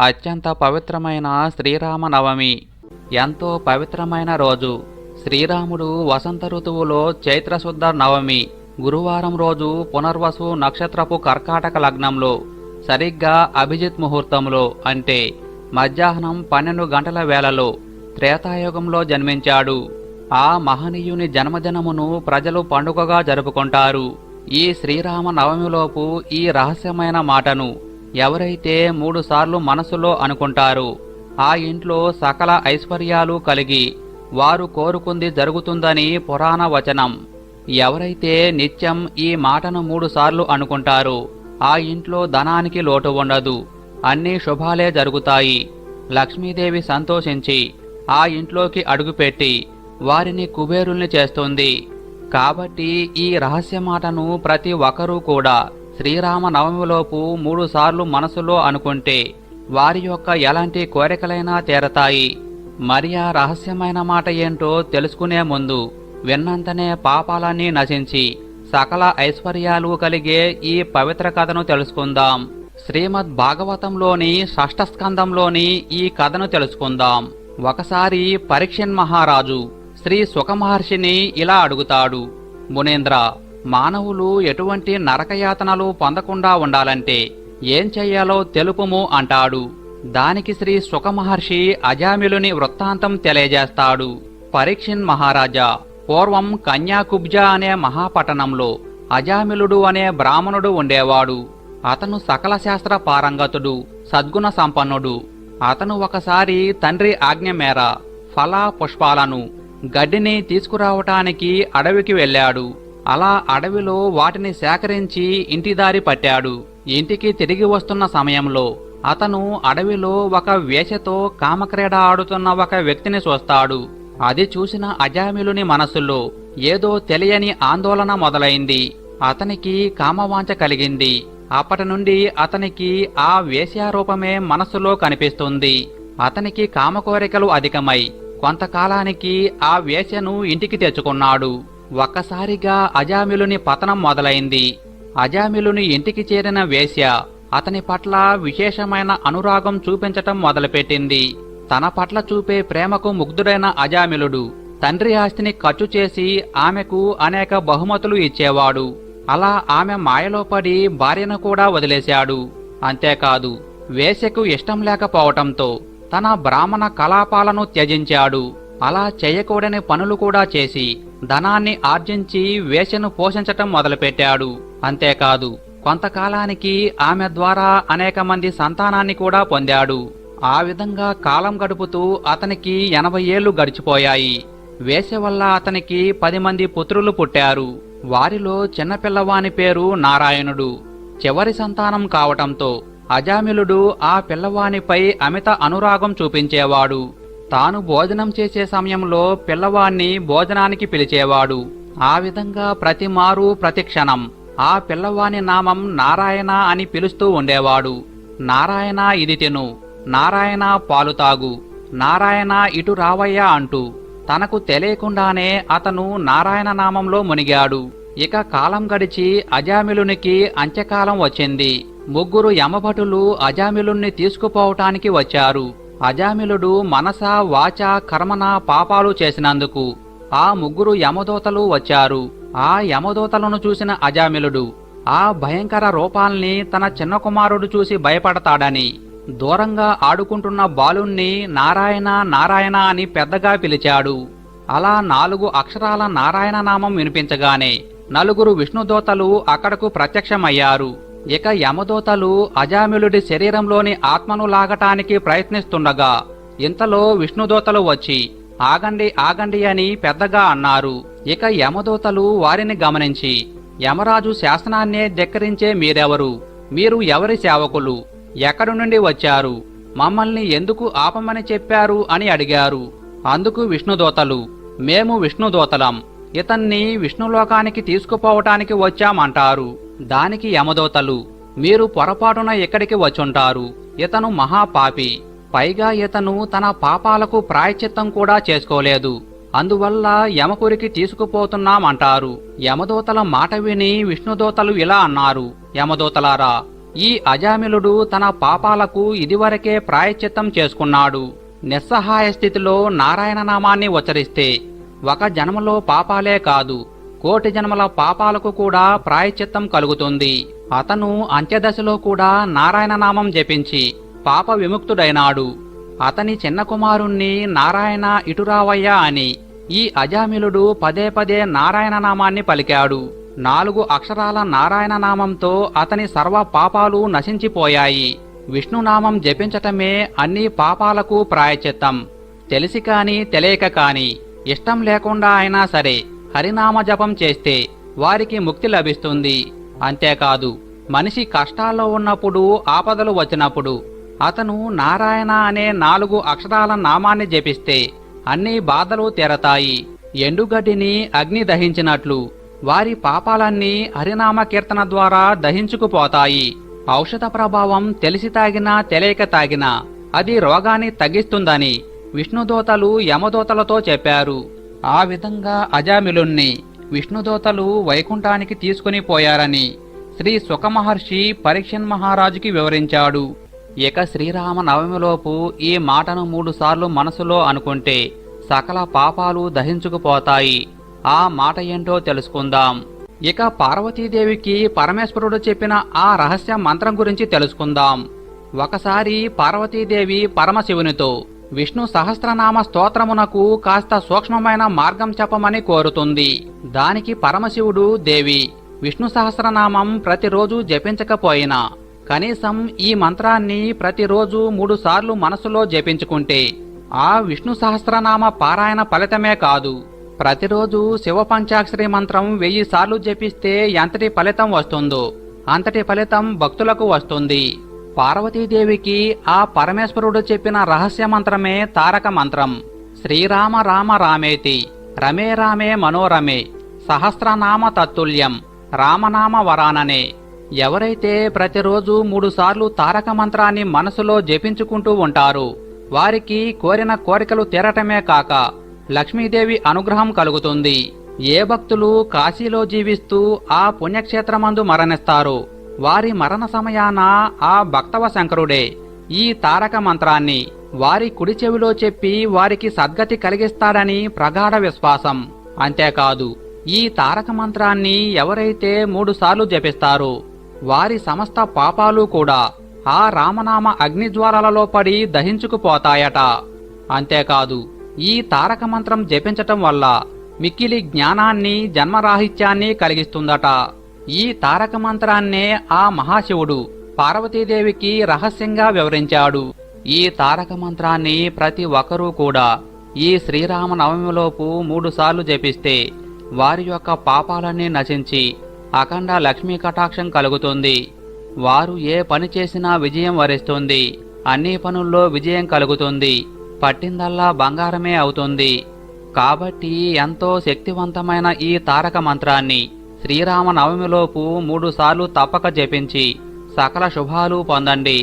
అత్యంత పవిత్రమైన శ్రీరామనవమి. ఎంతో పవిత్రమైన రోజు. శ్రీరాముడు వసంత ఋతువులో చైత్రశుద్ధ నవమి. గురువారం రోజు పునర్వసు నక్షత్రపు కర్కాటక లగ్నంలో. సరిగ్గా అభిజిత్ ముహూర్తంలో అంటే మధ్యాహ్నం పన్నెండు గంటల వేళలో త్రేతాయుగంలో జన్మించాడు. ఆ మహనీయుని జన్మదినమును ప్రజలు పండుగగా జరుపుకుంటారు. ఈ శ్రీరామ నవమిలోపు ఈ రహస్యమైన మాటను ఎవరైతే మూడుసార్లు మనసులో అనుకుంటారు ఆ ఇంట్లో సకల ఐశ్వర్యాలు కలిగి వారు కోరుకుంది జరుగుతుందని పురాణ వచనం. ఎవరైతే నిత్యం ఈ మాటను మూడుసార్లు అనుకుంటారో ఆ ఇంట్లో ధనానికి లోటు ఉండదు అన్ని శుభాలే జరుగుతాయి. లక్ష్మీదేవి సంతోషించి ఆ ఇంట్లోకి అడుగుపెట్టి వారిని కుబేరుల్ని చేస్తుంది. కాబట్టి ఈ రహస్య మాటను ప్రతి ఒక్కరూ కూడా శ్రీరామ నవమిలోపు మూడు సార్లు మనసులో అనుకుంటే వారి యొక్క ఎలాంటి కోరికలైనా తీరతాయి. మరి ఆ రహస్యమైన మాట ఏంటో తెలుసుకునే ముందు విన్నంతనే పాపాలన్నీ నశించి సకల ఐశ్వర్యాలు కలిగే ఈ పవిత్ర కథను తెలుసుకుందాం. శ్రీమద్ భాగవతంలోని షష్ఠ స్కందంలోని ఈ కథను తెలుసుకుందాం. ఒకసారి పరీక్షన్ మహారాజు శ్రీ సుఖమహర్షిని ఇలా అడుగుతాడు. మునేంద్ర మానవులు ఎటువంటి నరకయాతనలు పొందకుండా ఉండాలంటే ఏం చెయ్యాలో తెలుపుము అంటాడు. దానికి శ్రీ సుఖమహర్షి అజామిలుని వృత్తాంతం తెలియజేస్తాడు. పరీక్షిన్ మహారాజా పూర్వం కన్యాకుబ్జా అనే మహాపట్టణంలో అజామిలుడు అనే బ్రాహ్మణుడు ఉండేవాడు. అతను సకల శాస్త్ర పారంగతుడు సద్గుణ సంపన్నుడు. అతను ఒకసారి తండ్రి ఆజ్ఞ మేర ఫల పుష్పాలను గడ్డిని తీసుకురావటానికి అడవికి వెళ్ళాడు. అలా అడవిలో వాటిని సేకరించి ఇంటి దారి పట్టాడు. ఇంటికి తిరిగి వస్తున్న సమయంలో అతను అడవిలో ఒక వేషతో కామక్రీడ ఆడుతున్న ఒక వ్యక్తిని చూస్తాడు. అది చూసిన అజామిలుని మనసులో ఏదో తెలియని ఆందోళన మొదలైంది. అతనికి కామవాంఛ కలిగింది. అప్పటి నుండి అతనికి ఆ వేశ్యారూపమే మనసులో కనిపిస్తుంది. అతనికి కామకోరికలు అధికమై కొంతకాలానికి ఆ వేశ్యను ఇంటికి తెచ్చుకున్నాడు. ఒక్కసారిగా అజామిలుని పతనం మొదలైంది. అజామిలుని ఇంటికి చేరిన వేశ్య అతని పట్ల విశేషమైన అనురాగం చూపించటం మొదలుపెట్టింది. తన పట్ల చూపే ప్రేమకు ముగ్ధుడైన అజామిలుడు తండ్రి ఆస్తిని ఖర్చు చేసి ఆమెకు అనేక బహుమతులు ఇచ్చేవాడు. అలా ఆమె మాయలో పడి భార్యను కూడా వదిలేశాడు. అంతేకాదు వేశ్యకు ఇష్టం లేకపోవటంతో తన బ్రాహ్మణ కలాపాలను త్యజించాడు. అలా చేయకూడని పనులు కూడా చేసి ధనాన్ని ఆర్జించి వేషను పోషించటం మొదలుపెట్టాడు. అంతేకాదు కొంతకాలానికి ఆమె ద్వారా అనేక మంది సంతానాన్ని కూడా పొందాడు. ఆ విధంగా కాలం గడుపుతూ అతనికి ఎనభై ఏళ్ళు గడిచిపోయాయి. వేశ్య వల్ల అతనికి పది మంది పుత్రులు పుట్టారు. వారిలో చిన్నపిల్లవాని పేరు నారాయణుడు. చివరి సంతానం కావటంతో అజామిలుడు ఆ పిల్లవానిపై అమిత అనురాగం చూపించేవాడు. తాను భోజనం చేసే సమయంలో పిల్లవాణ్ణి భోజనానికి పిలిచేవాడు. ఆ విధంగా ప్రతి మారు ప్రతి క్షణం ఆ పిల్లవాని నామం నారాయణ అని పిలుస్తూ ఉండేవాడు. నారాయణ ఇది తిను. నారాయణ పాలు తాగు. నారాయణ ఇటు రావయ్యా అంటూ తనకు తెలియకుండానే అతను నారాయణ నామంలో మునిగాడు. ఇక కాలం గడిచి అజామిలునికి అంత్యకాలం వచ్చింది. ముగ్గురు యమభటులు అజామిలుణ్ణి తీసుకుపోవటానికి వచ్చారు. అజామిలుడు మనస వాచ కర్మన పాపాలు చేసినందుకు ఆ ముగ్గురు యమదూతలు వచ్చారు. ఆ యమదూతలను చూసిన అజామిలుడు ఆ భయంకర రూపాల్ని తన చిన్న కుమారుడు చూసి భయపడతాడని దూరంగా ఆడుకుంటున్న బాలుణ్ణి నారాయణ నారాయణ అని పెద్దగా పిలిచాడు. అలా నాలుగు అక్షరాల నారాయణ నామం వినిపించగానే నలుగురు విష్ణుదోతలు అక్కడకు ప్రత్యక్షమయ్యారు. ఇక యమదూతలు అజామిలుడి శరీరంలోని ఆత్మను లాగటానికి ప్రయత్నిస్తుండగా ఇంతలో విష్ణుదూతలు వచ్చి ఆగండి ఆగండి అని పెద్దగా అన్నారు. ఇక యమదూతలు వారిని గమనించి యమరాజు శాసనాన్నే ధిక్కరించే మీరెవరు? మీరు ఎవరి సేవకులు? ఎక్కడి నుండి వచ్చారు? మమ్మల్ని ఎందుకు ఆపమని చెప్పారు? అని అడిగారు. అందుకు విష్ణుదూతలు మేము విష్ణుదూతలం. ఇతన్ని విష్ణులోకానికి తీసుకుపోవటానికి వచ్చామంటారు. దానికి యమదూతలు మీరు పొరపాటున ఇక్కడికి వచ్చుంటారు. ఇతను మహాపాపి. పైగా ఇతను తన పాపాలకు ప్రాయచిత్తం కూడా చేసుకోలేదు. అందువల్ల యమకురికి తీసుకుపోతున్నామంటారు. యమదూతల మాట విని విష్ణుదోతలు ఇలా అన్నారు యమదూతలారా ఈ అజామిలుడు తన పాపాలకు ఇదివరకే ప్రాయశ్చిత్తం చేసుకున్నాడు. నిస్సహాయ స్థితిలో నారాయణ నామాన్ని ఉచ్చరిస్తే ఒక జన్మలో పాపాలే కాదు. కోటి జన్మల పాపాలకు కూడా ప్రాయశ్చిత్తం కలుగుతుంది. అతను అంత్యదశలో కూడా నారాయణ నామం జపించి పాప విముక్తుడైనాడు. అతని చిన్న కుమారుణ్ణి నారాయణ ఇటురావయ్య అని ఈ అజామిలుడు పదే పదే నారాయణ నామాన్ని పలికాడు. నాలుగు అక్షరాల నారాయణ నామంతో అతని సర్వ పాపాలు నశించిపోయాయి. విష్ణునామం జపించటమే అన్ని పాపాలకు ప్రాయచిత్తం తెలిసి కాని తెలియక కాని ఇష్టం లేకుండా అయినా సరే హరినామ జపం చేస్తే వారికి ముక్తి లభిస్తుంది. అంతేకాదు మనిషి కష్టాల్లో ఉన్నప్పుడు ఆపదలు వచ్చినప్పుడు అతను నారాయణ అనే నాలుగు అక్షరాల నామాన్ని జపిస్తే అన్ని బాధలు తెరతాయి. ఎండుగడ్డిని అగ్ని దహించినట్లు వారి పాపాలన్నీ హరినామ కీర్తన ద్వారా దహించుకుపోతాయి. ఔషధ ప్రభావం తెలిసి తాగినా తెలియక తాగినా అది రోగాన్ని తగ్గిస్తుందని విష్ణుదూతలు యమదూతలతో చెప్పారు. ఆ విధంగా అజామిలుణ్ణి విష్ణుదోతలు వైకుంఠానికి తీసుకుని పోయారని శ్రీ సుఖమహర్షి పరీక్షన్ మహారాజుకి వివరించాడు. ఇక శ్రీరామ నవమిలోపు ఈ మాటను మూడుసార్లు మనసులో అనుకుంటే సకల పాపాలు దహించుకుపోతాయి. ఆ మాట ఏంటో తెలుసుకుందాం. ఇక పార్వతీదేవికి పరమేశ్వరుడు చెప్పిన ఆ రహస్య మంత్రం గురించి తెలుసుకుందాం. ఒకసారి పార్వతీదేవి పరమశివునితో విష్ణు సహస్రనామ స్తోత్రమునకు కాస్త సూక్ష్మమైన మార్గం చెప్పమని కోరుతుంది. దానికి పరమశివుడు దేవి విష్ణు సహస్రనామం ప్రతిరోజు జపించకపోయినా కనీసం ఈ మంత్రాన్ని ప్రతిరోజు మూడుసార్లు మనసులో జపించుకుంటే ఆ విష్ణు సహస్రనామ పారాయణ ఫలితమే కాదు. ప్రతిరోజు శివ పంచాక్షరి మంత్రం వెయ్యి సార్లు జపిస్తే ఎంతటి ఫలితం వస్తుందో అంతటి ఫలితం భక్తులకు వస్తుంది. పార్వతీదేవికి ఆ పరమేశ్వరుడు చెప్పిన రహస్య మంత్రమే తారక మంత్రం. శ్రీరామ రామ రామేతి రమే రామే మనోరమే సహస్రనామ తత్తుల్యం రామనామ వరాననే. ఎవరైతే ప్రతిరోజు మూడుసార్లు తారక మంత్రాన్ని మనసులో జపించుకుంటూ ఉంటారు వారికి కోరిన కోరికలు తీరటమే కాక లక్ష్మీదేవి అనుగ్రహం కలుగుతుంది. ఏ భక్తులు కాశీలో జీవిస్తూ ఆ పుణ్యక్షేత్రమందు మరణిస్తారు వారి మరణ సమయాన ఆ భక్తవ శంకరుడే ఈ తారక మంత్రాన్ని వారి కుడి చెవిలో చెప్పి వారికి సద్గతి కలిగిస్తాడని ప్రగాఢ విశ్వాసం. అంతేకాదు ఈ తారక మంత్రాన్ని ఎవరైతే మూడుసార్లు జపిస్తారో వారి సమస్త పాపాలు కూడా ఆ రామనామ అగ్నిజ్వాలలలో పడి దహించుకుపోతాయట. అంతేకాదు ఈ తారక మంత్రం జపించటం వల్ల మిక్కిలి జ్ఞానాన్ని జన్మరాహిత్యాన్ని కలిగిస్తుందట. ఈ తారక మంత్రాన్నే ఆ మహాశివుడు పార్వతీదేవికి రహస్యంగా వివరించాడు. ఈ తారక మంత్రాన్ని ప్రతి ఒక్కరూ కూడా ఈ శ్రీరామ నవమిలోపు మూడు సార్లు జపిస్తే వారి యొక్క పాపాలన్నీ నశించి అఖండ లక్ష్మీ కటాక్షం కలుగుతుంది. వారు ఏ పని చేసినా విజయం వరిస్తుంది. అన్ని పనుల్లో విజయం కలుగుతుంది. పట్టిందల్లా బంగారమే అవుతుంది. కాబట్టి ఎంతో శక్తివంతమైన ఈ తారక మంత్రాన్ని శ్రీరామ నవమిలోపు తప్పక జపించి సకల శుభాలు పొందండి.